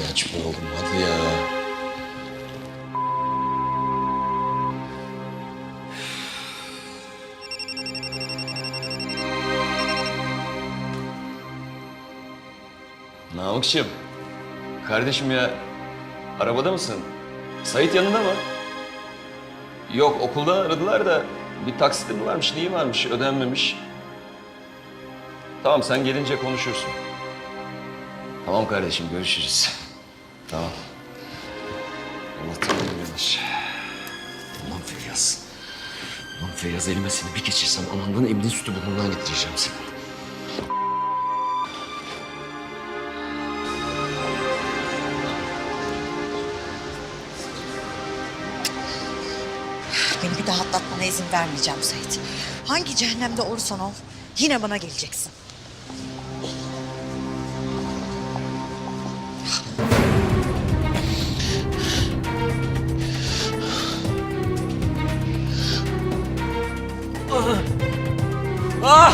Hadi aç oğlum hadi ya. Namıkçığım. Kardeşim ya arabada mısın? Sait yanında mı? Yok okulda aradılar da bir taksiti mi varmış, neyi varmış, ödenmemiş. Tamam sen gelince konuşursun. Tamam kardeşim görüşürüz. Tamam. Allah'tan uyanır. Ulan Feyyaz. Ulan Feyyaz elime seni bir geçirsem anandan emrin sütü burnundan getireceğim seni. Beni bir daha atlatmana izin vermeyeceğim Sait. Hangi cehennemde olursan ol yine bana geleceksin. Lan!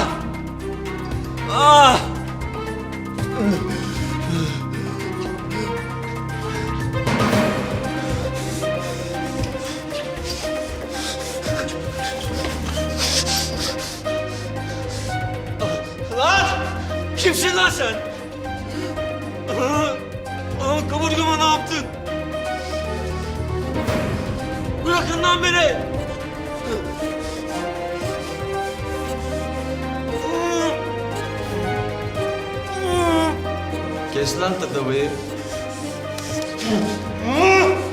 Kimsin lan sen? Aa, kaburgama ne yaptın? Bırakın lan beni! Kes lan tatavayı.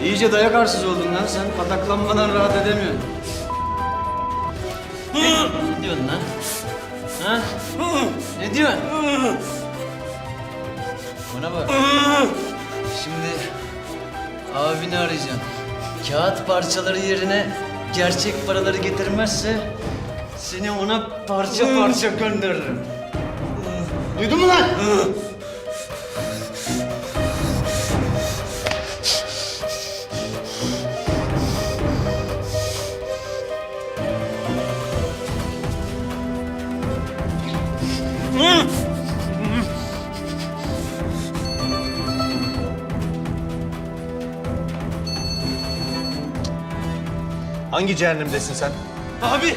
İyice dayak arsız oldun lan sen. Pataklanmadan rahat edemiyorsun. ne diyorsun lan? Ha? Ne diyorsun? Bana bak. Şimdi abini arayacağım. Kağıt parçaları yerine gerçek paraları getirmezse seni ona parça parça gönderirim. Duydun mu lan? Hangi cehennemdesin sen? Abi!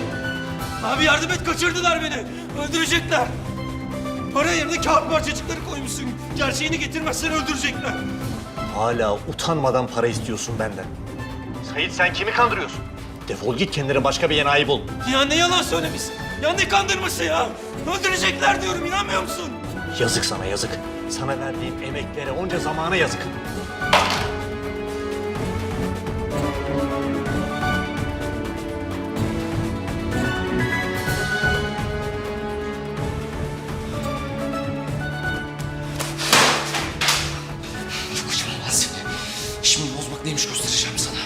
Abi yardım et kaçırdılar beni. Öldürecekler. Para yerine kağıt parçacıkları koymuşsun. Gerçeğini getirmezsen öldürecekler. Hala utanmadan para istiyorsun benden. Sait sen kimi kandırıyorsun? Defol git kendine başka bir enayi bul. Ya ne yalan söylemişsin. Ya ne kandırması ya. Öldürecekler diyorum inanmıyor musun? Yazık sana yazık. Sana verdiğim emeklere onca zamana yazık. Lan seni. Şimdi bozmak neymiş göstereceğim sana.